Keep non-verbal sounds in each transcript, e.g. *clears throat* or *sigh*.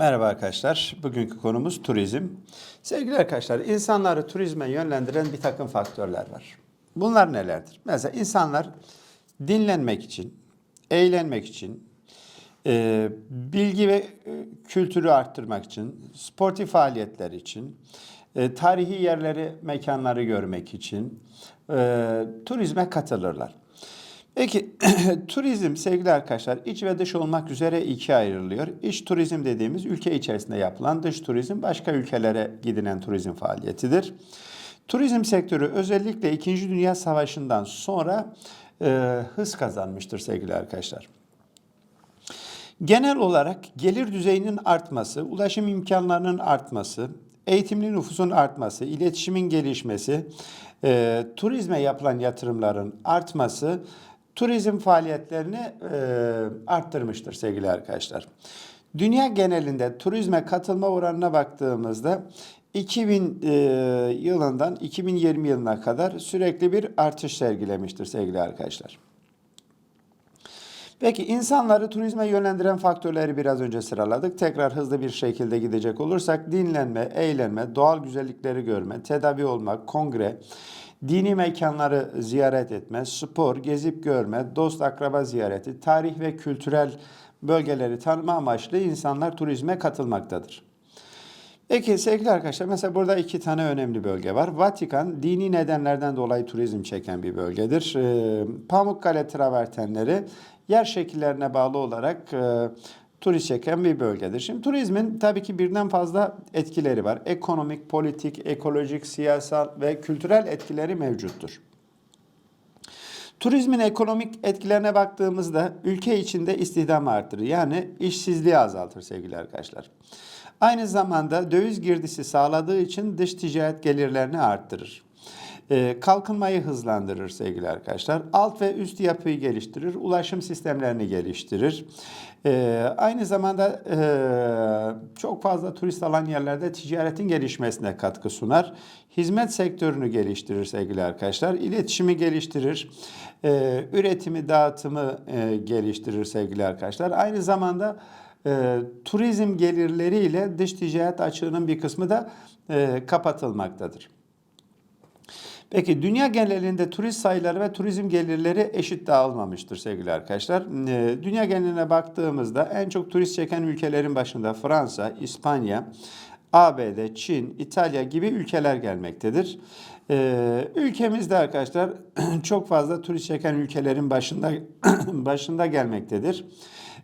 Merhaba arkadaşlar. Bugünkü konumuz turizm. Sevgili arkadaşlar, insanları turizme yönlendiren bir takım faktörler var. Bunlar nelerdir? Mesela insanlar dinlenmek için, eğlenmek için, e, bilgi ve e, kültürü arttırmak için, sportif faaliyetler için, e, tarihi yerleri, mekanları görmek için e, turizme katılırlar. Peki *clears throat* turizm sevgili arkadaşlar iç ve dış olmak üzere ikiye ayrılıyor. İç turizm dediğimiz ülke içerisinde yapılan dış turizm başka ülkelere gidilen turizm faaliyetidir. Turizm sektörü özellikle 2. Dünya Savaşı'ndan sonra e, hız kazanmıştır sevgili arkadaşlar. Genel olarak gelir düzeyinin artması, ulaşım imkanlarının artması, eğitimli nüfusun artması, iletişimin gelişmesi, e, turizme yapılan yatırımların artması turizm faaliyetlerini e, arttırmıştır sevgili arkadaşlar. Dünya genelinde turizme katılma oranına baktığımızda 2000 e, yılından 2020 yılına kadar sürekli bir artış sergilemiştir sevgili arkadaşlar. Peki insanları turizme yönlendiren faktörleri biraz önce sıraladık. Tekrar hızlı bir şekilde gidecek olursak dinlenme, eğlenme, doğal güzellikleri görme, tedavi olmak, kongre, dini mekanları ziyaret etme, spor, gezip görme, dost akraba ziyareti, tarih ve kültürel bölgeleri tanıma amaçlı insanlar turizme katılmaktadır. Peki sevgili arkadaşlar mesela burada iki tane önemli bölge var. Vatikan dini nedenlerden dolayı turizm çeken bir bölgedir. Ee, Pamukkale travertenleri yer şekillerine bağlı olarak e, turist çeken bir bölgedir. Şimdi turizmin tabii ki birden fazla etkileri var. Ekonomik, politik, ekolojik, siyasal ve kültürel etkileri mevcuttur. Turizmin ekonomik etkilerine baktığımızda ülke içinde istihdamı artırır. Yani işsizliği azaltır sevgili arkadaşlar. Aynı zamanda döviz girdisi sağladığı için dış ticaret gelirlerini arttırır. Ee, kalkınmayı hızlandırır sevgili arkadaşlar. Alt ve üst yapıyı geliştirir, ulaşım sistemlerini geliştirir. Ee, aynı zamanda e, çok fazla turist alan yerlerde ticaretin gelişmesine katkı sunar. Hizmet sektörünü geliştirir sevgili arkadaşlar. İletişimi geliştirir. Üretimi, dağıtımı e, geliştirir sevgili arkadaşlar. Aynı zamanda e, turizm gelirleriyle dış ticaret açığının bir kısmı da e, kapatılmaktadır. Peki dünya genelinde turist sayıları ve turizm gelirleri eşit dağılmamıştır sevgili arkadaşlar. Ee, dünya geneline baktığımızda en çok turist çeken ülkelerin başında Fransa, İspanya, ABD, Çin, İtalya gibi ülkeler gelmektedir. Ee, ülkemizde arkadaşlar *clears throat* çok fazla turist çeken ülkelerin başında *clears throat* başında gelmektedir.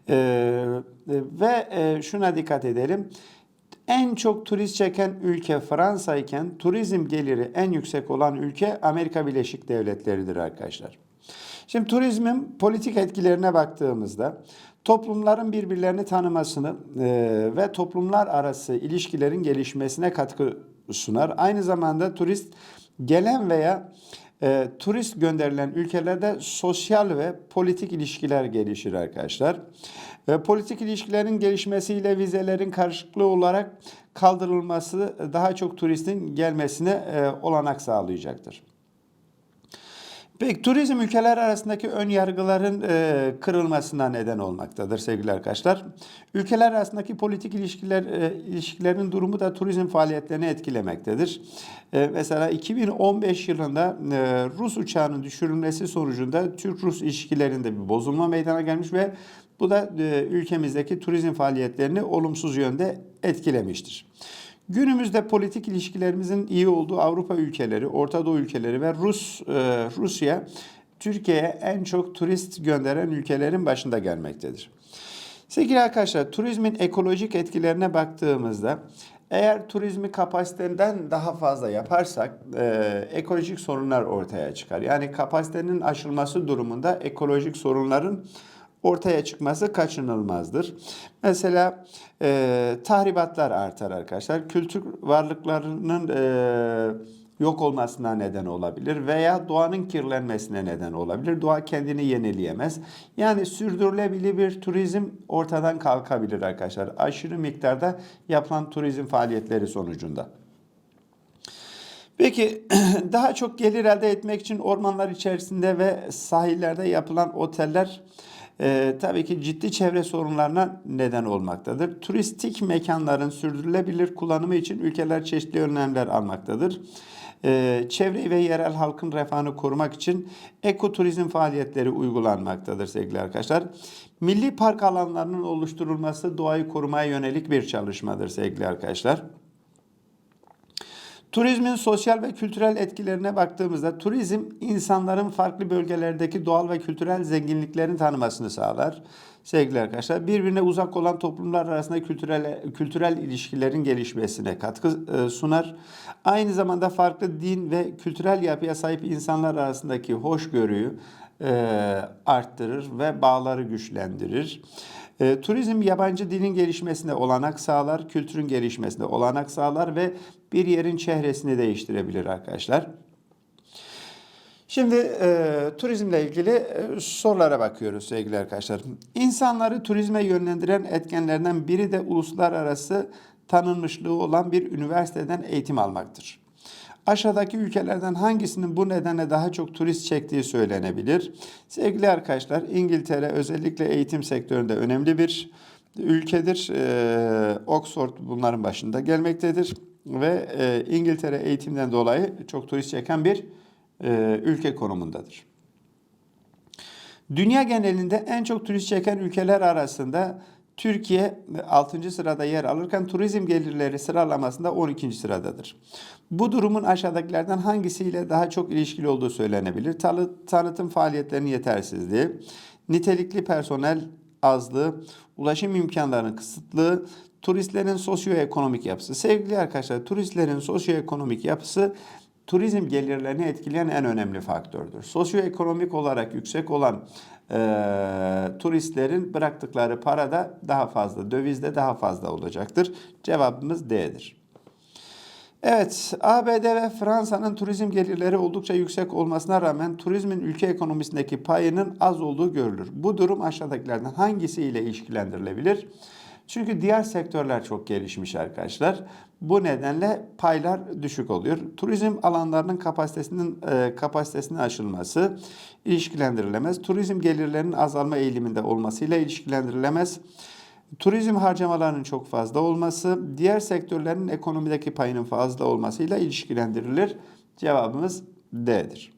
Ee, ve e, şuna dikkat edelim. En çok turist çeken ülke Fransa iken turizm geliri en yüksek olan ülke Amerika Birleşik Devletleri'dir arkadaşlar. Şimdi turizmin politik etkilerine baktığımızda toplumların birbirlerini tanımasını e, ve toplumlar arası ilişkilerin gelişmesine katkı sunar. Aynı zamanda turist gelen veya e, turist gönderilen ülkelerde sosyal ve politik ilişkiler gelişir arkadaşlar. E, politik ilişkilerin gelişmesiyle vizelerin karşılıklı olarak kaldırılması daha çok turistin gelmesine e, olanak sağlayacaktır. Peki turizm ülkeler arasındaki ön yargıların e, kırılmasına neden olmaktadır sevgili arkadaşlar. Ülkeler arasındaki politik ilişkiler e, ilişkilerin durumu da turizm faaliyetlerini etkilemektedir. E, mesela 2015 yılında e, Rus uçağının düşürülmesi sonucunda Türk-Rus ilişkilerinde bir bozulma meydana gelmiş ve bu da e, ülkemizdeki turizm faaliyetlerini olumsuz yönde etkilemiştir. Günümüzde politik ilişkilerimizin iyi olduğu Avrupa ülkeleri, Orta Doğu ülkeleri ve Rus e, Rusya Türkiye'ye en çok turist gönderen ülkelerin başında gelmektedir. Sevgili arkadaşlar, turizmin ekolojik etkilerine baktığımızda eğer turizmi kapasiteden daha fazla yaparsak e, ekolojik sorunlar ortaya çıkar. Yani kapasitenin aşılması durumunda ekolojik sorunların ortaya çıkması kaçınılmazdır. Mesela e, tahribatlar artar arkadaşlar. Kültür varlıklarının e, yok olmasına neden olabilir veya doğanın kirlenmesine neden olabilir. Doğa kendini yenileyemez. Yani sürdürülebilir bir turizm ortadan kalkabilir arkadaşlar. Aşırı miktarda yapılan turizm faaliyetleri sonucunda. Peki *clears throat* daha çok gelir elde etmek için ormanlar içerisinde ve sahillerde yapılan oteller e, tabii ki ciddi çevre sorunlarına neden olmaktadır. Turistik mekanların sürdürülebilir kullanımı için ülkeler çeşitli önlemler almaktadır. E, çevreyi ve yerel halkın refahını korumak için ekoturizm faaliyetleri uygulanmaktadır sevgili arkadaşlar. Milli park alanlarının oluşturulması doğayı korumaya yönelik bir çalışmadır sevgili arkadaşlar. Turizmin sosyal ve kültürel etkilerine baktığımızda turizm insanların farklı bölgelerdeki doğal ve kültürel zenginliklerini tanımasını sağlar. Sevgili arkadaşlar, birbirine uzak olan toplumlar arasında kültürel kültürel ilişkilerin gelişmesine katkı e, sunar. Aynı zamanda farklı din ve kültürel yapıya sahip insanlar arasındaki hoşgörüyü e, arttırır ve bağları güçlendirir. E, turizm yabancı dilin gelişmesine olanak sağlar, kültürün gelişmesine olanak sağlar ve bir yerin çehresini değiştirebilir arkadaşlar. Şimdi e, turizmle ilgili e, sorulara bakıyoruz sevgili arkadaşlar. İnsanları turizme yönlendiren etkenlerden biri de uluslararası tanınmışlığı olan bir üniversiteden eğitim almaktır. Aşağıdaki ülkelerden hangisinin bu nedenle daha çok turist çektiği söylenebilir. Sevgili arkadaşlar İngiltere özellikle eğitim sektöründe önemli bir ülkedir. Ee, Oxford bunların başında gelmektedir. Ve e, İngiltere eğitimden dolayı çok turist çeken bir e, ülke konumundadır. Dünya genelinde en çok turist çeken ülkeler arasında Türkiye 6. sırada yer alırken turizm gelirleri sıralamasında 12. sıradadır. Bu durumun aşağıdakilerden hangisiyle daha çok ilişkili olduğu söylenebilir? Tanı, tanıtım faaliyetlerinin yetersizliği, nitelikli personel azlığı, ulaşım imkanlarının kısıtlığı, turistlerin sosyoekonomik yapısı. Sevgili arkadaşlar, turistlerin sosyoekonomik yapısı turizm gelirlerini etkileyen en önemli faktördür. Sosyoekonomik olarak yüksek olan e, turistlerin bıraktıkları para da daha fazla, dövizde daha fazla olacaktır. Cevabımız D'dir. Evet, ABD ve Fransa'nın turizm gelirleri oldukça yüksek olmasına rağmen turizmin ülke ekonomisindeki payının az olduğu görülür. Bu durum aşağıdakilerden hangisiyle ilişkilendirilebilir? Çünkü diğer sektörler çok gelişmiş arkadaşlar. Bu nedenle paylar düşük oluyor. Turizm alanlarının kapasitesinin e, kapasitesinin aşılması ilişkilendirilemez. Turizm gelirlerinin azalma eğiliminde olmasıyla ilişkilendirilemez. Turizm harcamalarının çok fazla olması, diğer sektörlerin ekonomideki payının fazla olmasıyla ilişkilendirilir. Cevabımız D'dir.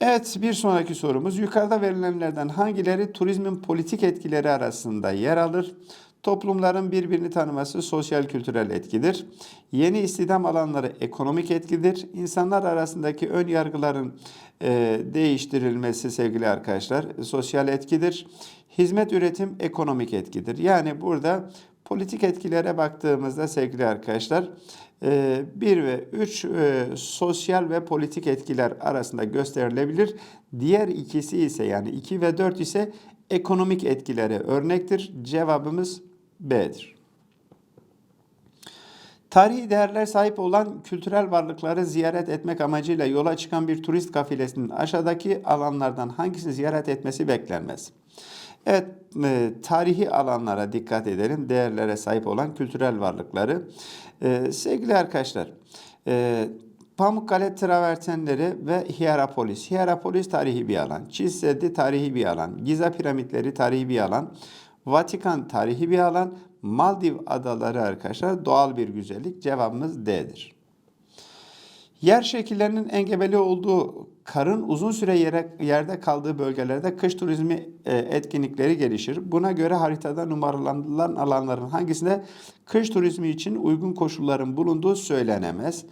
Evet bir sonraki sorumuz yukarıda verilenlerden hangileri turizmin politik etkileri arasında yer alır? Toplumların birbirini tanıması sosyal kültürel etkidir. Yeni istihdam alanları ekonomik etkidir. İnsanlar arasındaki ön yargıların e, değiştirilmesi sevgili arkadaşlar sosyal etkidir. Hizmet üretim ekonomik etkidir. Yani burada politik etkilere baktığımızda sevgili arkadaşlar 1 ve 3 sosyal ve politik etkiler arasında gösterilebilir. Diğer ikisi ise yani 2 ve 4 ise ekonomik etkilere örnektir. Cevabımız B'dir. Tarihi değerler sahip olan kültürel varlıkları ziyaret etmek amacıyla yola çıkan bir turist kafilesinin aşağıdaki alanlardan hangisini ziyaret etmesi beklenmez? Evet, e, tarihi alanlara dikkat edelim. Değerlere sahip olan kültürel varlıkları. E, sevgili arkadaşlar, e, Pamukkale travertenleri ve Hierapolis. Hierapolis tarihi bir alan. Çiz Seddi tarihi bir alan. Giza piramitleri tarihi bir alan. Vatikan tarihi bir alan. Maldiv adaları arkadaşlar doğal bir güzellik. Cevabımız D'dir. Yer şekillerinin engebeli olduğu karın uzun süre yere, yerde kaldığı bölgelerde kış turizmi e, etkinlikleri gelişir. Buna göre haritada numaralandırılan alanların hangisinde kış turizmi için uygun koşulların bulunduğu söylenemez.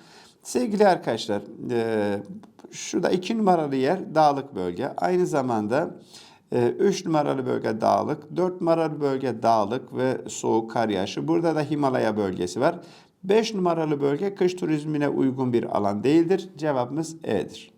Sevgili arkadaşlar, e, şurada iki numaralı yer dağlık bölge. Aynı zamanda 3 e, numaralı bölge dağlık, 4 numaralı bölge dağlık ve soğuk kar yağışı. Burada da Himalaya bölgesi var. 5 numaralı bölge kış turizmine uygun bir alan değildir. Cevabımız E'dir.